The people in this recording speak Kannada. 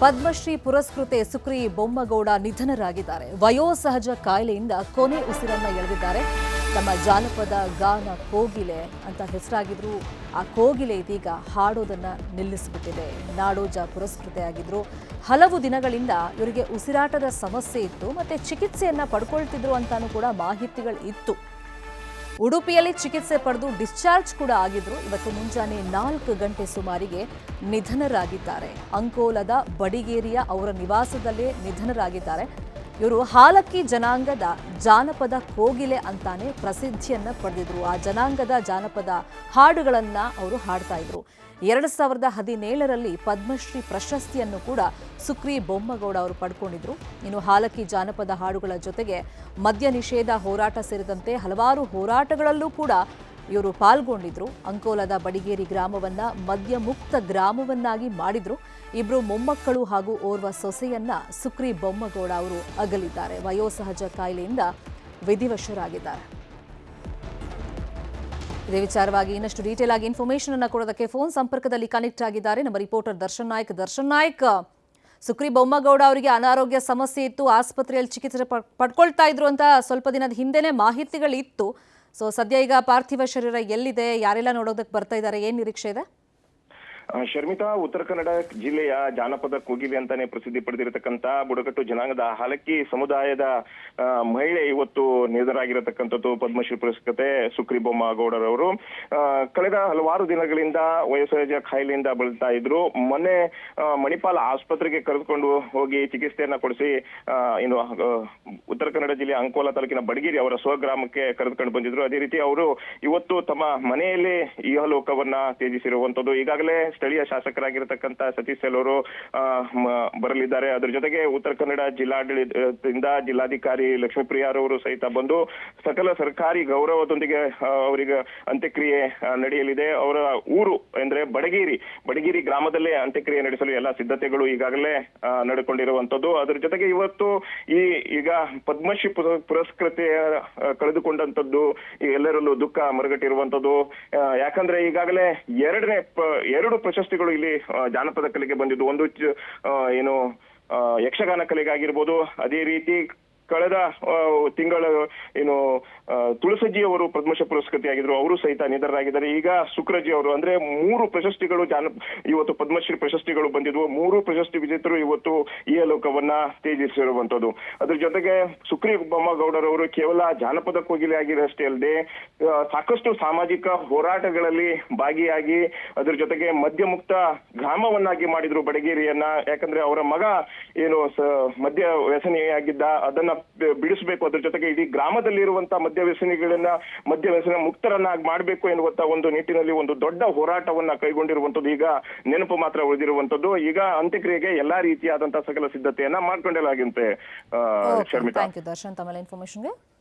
ಪದ್ಮಶ್ರೀ ಪುರಸ್ಕೃತೆ ಸುಕ್ರಿ ಬೊಮ್ಮಗೌಡ ನಿಧನರಾಗಿದ್ದಾರೆ. ವಯೋಸಹಜ ಕಾಯಿಲೆಯಿಂದ ಕೊನೆ ಉಸಿರನ್ನ ಎಳೆದಿದ್ದಾರೆ. ತಮ್ಮ ಜಾನಪದ ಗಾನ ಕೋಗಿಲೆ ಅಂತ ಹೆಸರಾಗಿದ್ರು. ಆ ಕೋಗಿಲೆ ಇದೀಗ ಹಾಡೋದನ್ನ ನಿಲ್ಲಿಸಿಬಿಟ್ಟಿದೆ. ನಾಡೋಜ ಪುರಸ್ಕೃತೆಯಾಗಿದ್ರು. ಹಲವು ದಿನಗಳಿಂದ ಇವರಿಗೆ ಉಸಿರಾಟದ ಸಮಸ್ಯೆ ಇತ್ತು. ಮತ್ತೆ ಚಿಕಿತ್ಸೆಯನ್ನ ಪಡ್ಕೊಳ್ತಿದ್ರು ಅಂತಾನೂ ಕೂಡ ಮಾಹಿತಿಗಳು ಇತ್ತು. ಉಡುಪಿಯಲ್ಲಿ ಚಿಕಿತ್ಸೆ ಪಡೆದು ಡಿಸ್ಚಾರ್ಜ್ ಕೂಡ ಆಗಿದ್ರು. ಇವತ್ತು ಮುಂಜಾನೆ ನಾಲ್ಕು ಗಂಟೆ ಸುಮಾರಿಗೆ ನಿಧನರಾಗಿದ್ದಾರೆ. ಅಂಕೋಲದ ಬಡಿಗೇರಿಯ ಅವರ ನಿವಾಸದಲ್ಲೇ ನಿಧನರಾಗಿದ್ದಾರೆ. ಇವರು ಹಾಲಕ್ಕಿ ಜನಾಂಗದ ಜಾನಪದ ಕೋಗಿಲೆ ಅಂತಾನೆ ಪ್ರಸಿದ್ಧಿಯನ್ನ ಪಡೆದಿದ್ರು. ಆ ಜನಾಂಗದ ಜಾನಪದ ಹಾಡುಗಳನ್ನ ಅವರು ಹಾಡ್ತಾ ಇದ್ರು. ಎರಡು ಸಾವಿರದ ಹದಿನೇಳರಲ್ಲಿ ಪದ್ಮಶ್ರೀ ಪ್ರಶಸ್ತಿಯನ್ನು ಕೂಡ ಸುಕ್ರಿ ಬೊಮ್ಮಗೌಡ ಅವರು ಪಡ್ಕೊಂಡಿದ್ರು. ಇನ್ನು ಹಾಲಕ್ಕಿ ಜಾನಪದ ಹಾಡುಗಳ ಜೊತೆಗೆ ಮದ್ಯ ನಿಷೇಧ ಹೋರಾಟ ಸೇರಿದಂತೆ ಹಲವಾರು ಹೋರಾಟಗಳಲ್ಲೂ ಕೂಡ ಇವರು ಪಾಲ್ಗೊಂಡಿದ್ರು. ಅಂಕೋಲದ ಬಡಿಗೇರಿ ಗ್ರಾಮವನ್ನ ಮದ್ಯಮುಕ್ತ ಗ್ರಾಮವನ್ನಾಗಿ ಮಾಡಿದ್ರು. ಇಬ್ರು ಮೊಮ್ಮಕ್ಕಳು ಹಾಗೂ ಓರ್ವ ಸೊಸೆಯನ್ನ ಸುಕ್ರಿ ಬೊಮ್ಮಗೌಡ ಅವರು ಅಗಲಿದ್ದಾರೆ. ವಯೋಸಹಜ ಕಾಯಿಲೆಯಿಂದ ವಿಧಿವಶರಾಗಿದ್ದಾರೆ. ಇದೇ ವಿಚಾರವಾಗಿ ಇನ್ನಷ್ಟು ಡೀಟೇಲ್ ಆಗಿ ಇನ್ಫಾರ್ಮೇಶನ್ ಅನ್ನ ಕೊಡೋದಕ್ಕೆ ಫೋನ್ ಸಂಪರ್ಕದಲ್ಲಿ ಕನೆಕ್ಟ್ ಆಗಿದ್ದಾರೆ. ನಮ್ಮ ರಿಪೋರ್ಟರ್ ದರ್ಶನ್ ನಾಯ್ಕ್. ದರ್ಶನ್ ನಾಯ್ಕ್, ಸುಕ್ರಿ ಬೊಮ್ಮಗೌಡ ಅವರಿಗೆ ಅನಾರೋಗ್ಯ ಸಮಸ್ಯೆ ಇತ್ತು. ಆಸ್ಪತ್ರೆಯಲ್ಲಿ ಚಿಕಿತ್ಸೆ ಪಡ್- ಪಡ್ಕೊಳ್ತಾ ಇದ್ರು ಅಂತ ಸ್ವಲ್ಪ ದಿನದ ಹಿಂದೆನೇ ಮಾಹಿತಿಗಳಿತ್ತು. ಸೊ ಸದ್ಯ ಈಗ ಪಾರ್ಥಿವ ಶರೀರ ಎಲ್ಲಿದೆ? ಯಾರೆಲ್ಲ ನೋಡೋದಕ್ಕೆ ಬರ್ತಾ ಇದ್ದಾರೆ? ಏನು ನಿರೀಕ್ಷೆ ಇದೆ? ಶರ್ಮಿತಾ ಉತ್ತರ ಕನ್ನಡ ಜಿಲ್ಲೆಯ ಜಾನಪದ ಕೋಗಿಲೆ ಅಂತಾನೆ ಪ್ರಸಿದ್ಧಿ ಪಡೆದಿರತಕ್ಕಂತ ಬುಡಕಟ್ಟು ಜನಾಂಗದ ಹಾಲಕ್ಕಿ ಸಮುದಾಯದ ಮಹಿಳೆ ಇವತ್ತು ನಿಧನರಾಗಿರತಕ್ಕಂಥದ್ದು ಪದ್ಮಶ್ರೀ ಪುರಸ್ಕೃತೆ ಸುಕ್ರಿ ಬೊಮ್ಮಗೌಡರವರು. ಆ, ಕಳೆದ ಹಲವಾರು ದಿನಗಳಿಂದ ವಯೋಸಹಜ ಕಾಯಿಲೆಯಿಂದ ಬಳಲ್ತಾ ಇದ್ರು. ಮೊನ್ನೆ ಆ, ಮಣಿಪಾಲ್ ಆಸ್ಪತ್ರೆಗೆ ಕರೆದುಕೊಂಡು ಹೋಗಿ ಚಿಕಿತ್ಸೆಯನ್ನ ಕೊಡಿಸಿ ಆ, ಇನ್ನು ಉತ್ತರ ಕನ್ನಡ ಜಿಲ್ಲೆ ಅಂಕೋಲಾ ತಾಲೂಕಿನ ಬಡಗಿರಿ ಅವರ ಸ್ವಗ್ರಾಮಕ್ಕೆ ಕರೆದುಕೊಂಡು ಬಂದಿದ್ರು. ಅದೇ ರೀತಿ ಅವರು ಇವತ್ತು ತಮ್ಮ ಮನೆಯಲ್ಲಿ ಇಹಲೋಕವನ್ನ ತ್ಯಜಿಸಿರುವಂತದ್ದು ಈಗಾಗಲೇ ಸ್ಥಳೀಯ ಶಾಸಕರಾಗಿರತಕ್ಕಂತ ಸತೀಶ್ ಅವರು ಬರಲಿದ್ದಾರೆ. ಅದ್ರ ಜೊತೆಗೆ ಉತ್ತರ ಕನ್ನಡ ಜಿಲ್ಲಾಡಳಿತದಿಂದ ಜಿಲ್ಲಾಧಿಕಾರಿ ಲಕ್ಷ್ಮೀಪ್ರಿಯಾರವರು ಸಹಿತ ಬಂದು ಸಕಲ ಸರ್ಕಾರಿ ಗೌರವದೊಂದಿಗೆ ಅವರಿಗೆ ಅಂತ್ಯಕ್ರಿಯೆ ನಡೆಯಲಿದೆ. ಅವರ ಊರು ಅಂದ್ರೆ ಬಡಗೇರಿ. ಬಡಗೇರಿ ಗ್ರಾಮದಲ್ಲೇ ಅಂತ್ಯಕ್ರಿಯೆ ನಡೆಸಲು ಎಲ್ಲ ಸಿದ್ಧತೆಗಳು ಈಗಾಗಲೇ ನಡೆಕೊಂಡಿರುವಂತದ್ದು ಅದ್ರ ಜೊತೆಗೆ ಇವತ್ತು ಈ, ಈಗ ಪದ್ಮಶ್ರೀ ಪುರಸ್ಕೃತಿಯ ಪುರಸ್ಕೃತೆ ಕಳೆದುಕೊಂಡಂತದ್ದು ಎಲ್ಲರಲ್ಲೂ ದುಃಖ ಮರುಗಟ್ಟಿರುವಂತದ್ದು ಯಾಕಂದ್ರೆ ಈಗಾಗಲೇ ಎರಡನೇ ಎರಡು ಪ್ರಶಸ್ತಿಗಳು ಇಲ್ಲಿ ಜಾನಪದ ಕಲೆಗೆ ಬಂದಿದ್ದು. ಒಂದು ಏನು ಯಕ್ಷಗಾನ ಕಲೆಗಾಗಿರ್ಬೋದು ಅದೇ ರೀತಿ ಕಳೆದ ತಿಂಗಳ, ಏನು ತುಳಸಜಿ ಅವರು ಪದ್ಮಶ ಪುರಸ್ಕೃತಿಯಾಗಿದ್ರು ಅವರು ಸಹಿತ ನಿಧನರಾಗಿದ್ದಾರೆ. ಈಗ ಶುಕ್ರಜಿ ಅವರು, ಅಂದ್ರೆ ಮೂರು ಪ್ರಶಸ್ತಿಗಳು ಜಾನ, ಇವತ್ತು ಪದ್ಮಶ್ರೀ ಪ್ರಶಸ್ತಿಗಳು ಬಂದಿದ್ವು. ಮೂರು ಪ್ರಶಸ್ತಿ ವಿಜೇತರು ಇವತ್ತು ಈ ಲೋಕವನ್ನ ತೇಜಿಸಿರುವಂತದ್ದು ಅದ್ರ ಜೊತೆಗೆ ಸುಕ್ರಿ ಬೊಮ್ಮಗೌಡರವರು ಕೇವಲ ಜಾನಪದ ಕೋಗಿಲೆ ಆಗಿರಷ್ಟೇ ಅಲ್ಲದೆ ಸಾಕಷ್ಟು ಸಾಮಾಜಿಕ ಹೋರಾಟಗಳಲ್ಲಿ ಭಾಗಿಯಾಗಿ ಅದ್ರ ಜೊತೆಗೆ ಮದ್ಯ ಮುಕ್ತ ಗ್ರಾಮವನ್ನಾಗಿ ಮಾಡಿದ್ರು ಬಡಗೇರಿಯನ್ನ. ಯಾಕಂದ್ರೆ ಅವರ ಮಗ, ಏನು ಮದ್ಯ ವ್ಯಸನಿಯಾಗಿದ್ದ, ಅದನ್ನ ಬಿಡಿಸ್ಬೇಕು. ಅದ್ರ ಜೊತೆಗೆ ಇಡೀ ಗ್ರಾಮದಲ್ಲಿರುವಂತ ಮದ್ಯ ವ್ಯಸನಿಗಳನ್ನ ಮದ್ಯ ವ್ಯಸನ ಮುಕ್ತರನ್ನಾಗಿ ಮಾಡಬೇಕು ಎನ್ನುವಂತ ಒಂದು ನಿಟ್ಟಿನಲ್ಲಿ ಒಂದು ದೊಡ್ಡ ಹೋರಾಟವನ್ನ ಕೈಗೊಂಡಿರುವಂತದ್ದು ಈಗ ನೆನಪು ಮಾತ್ರ ಉಳಿದಿರುವಂತದ್ದು ಈಗ ಅಂತ್ಯಕ್ರಿಯೆಗೆ ಎಲ್ಲಾ ರೀತಿಯಾದಂತಹ ಸಕಲ ಸಿದ್ಧತೆಯನ್ನ ಮಾಡ್ಕೊಂಡಲಾಗಿಂತೆ ಶರ್ಮಿತಾ. ದರ್ಶನ್. ಇನ್ಫಾರ್ಮೇಶನ್ಗೆ